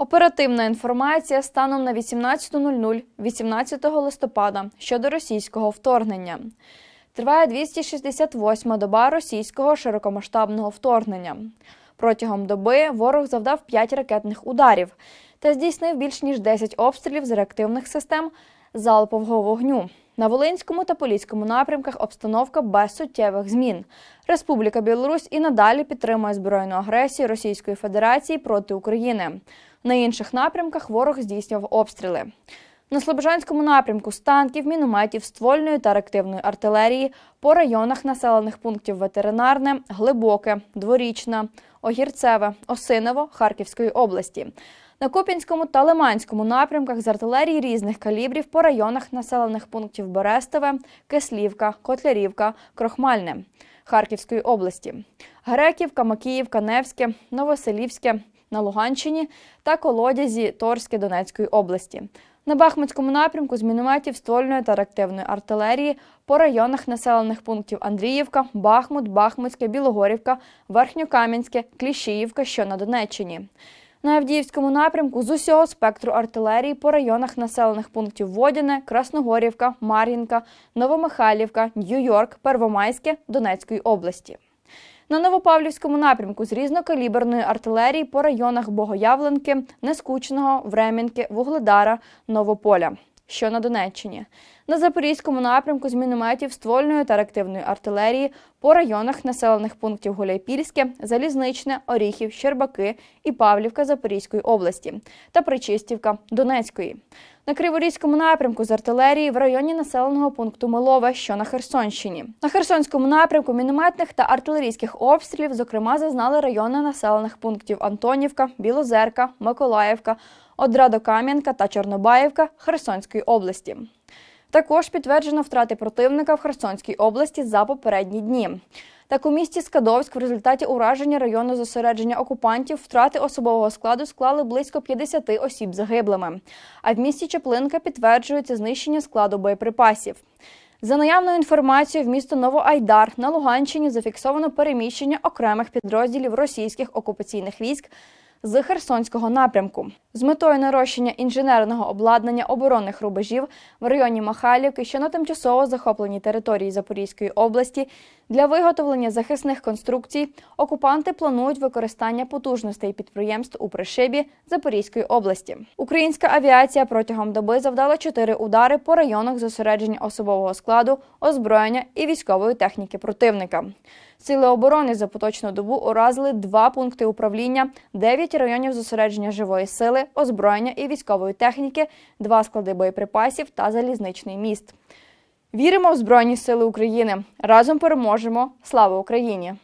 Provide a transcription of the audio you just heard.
Оперативна інформація станом на 18.00 18 листопада щодо російського вторгнення. Триває 268-ма доба російського широкомасштабного вторгнення. Протягом доби ворог завдав 5 ракетних ударів та здійснив більш ніж 10 обстрілів з реактивних систем залпового вогню. На Волинському та Поліському напрямках обстановка без суттєвих змін. Республіка Білорусь і надалі підтримує збройну агресію Російської Федерації проти України. На інших напрямках ворог здійснював обстріли. На Слобожанському напрямку з танків, мінометів, ствольної та реактивної артилерії по районах населених пунктів Ветеринарне, Глибоке, Дворічна, Огірцеве, Осиново Харківської області. На Куп'янському та Лиманському напрямках з артилерії різних калібрів по районах населених пунктів Берестове, Кислівка, Котлярівка, Крохмальне Харківської області, Греківка, Макіївка, Невське, Новоселівське на Луганщині та Колодязі Торське Донецької області. На Бахмутському напрямку з мінометів ствольної та реактивної артилерії по районах населених пунктів Андріївка, Бахмут, Бахмутське, Білогорівка, Верхньокам'янське, Кліщіївка, що на Донеччині. На Авдіївському напрямку з усього спектру артилерії по районах населених пунктів Водяне, Красногорівка, Мар'їнка, Новомихайлівка, Нью-Йорк, Первомайське Донецької області. На Новопавлівському напрямку з різнокаліберної артилерії по районах Богоявленки, Нескучного, Времінки, Вугледара, Новополя, що на Донеччині. На Запорізькому напрямку з мінометів ствольної та реактивної артилерії по районах населених пунктів Гуляйпільське, Залізничне, Оріхів, Щербаки і Павлівка Запорізької області та Причистівка Донецької. На Криворізькому напрямку з артилерії в районі населеного пункту Милове, що на Херсонщині. На Херсонському напрямку мінометних та артилерійських обстрілів, зокрема, зазнали райони населених пунктів Антонівка, Білозерка, Миколаївка, Одрадокам'янка та Чорнобаївка Херсонської області. Також підтверджено втрати противника в Херсонській області за попередні дні. Так у місті Скадовськ в результаті ураження району зосередження окупантів втрати особового складу склали близько 50 осіб загиблими. А в місті Чеплинка підтверджується знищення складу боєприпасів. За наявною інформацією, в місто Новоайдар на Луганщині зафіксовано переміщення окремих підрозділів російських окупаційних військ з Херсонського напрямку з метою нарощення інженерного обладнання оборонних рубежів в районі Махайлівки, що на тимчасово захопленій території Запорізької області, для виготовлення захисних конструкцій окупанти планують використання потужностей підприємств у Пришибі Запорізької області. Українська авіація протягом доби завдала чотири удари по районах зосередження особового складу, озброєння і військової техніки противника. Сили оборони за поточну добу уразили два пункти управління, дев'ять районів зосередження живої сили, озброєння і військової техніки, два склади боєприпасів та залізничний міст. Віримо в Збройні Сили України. Разом переможемо. Слава Україні!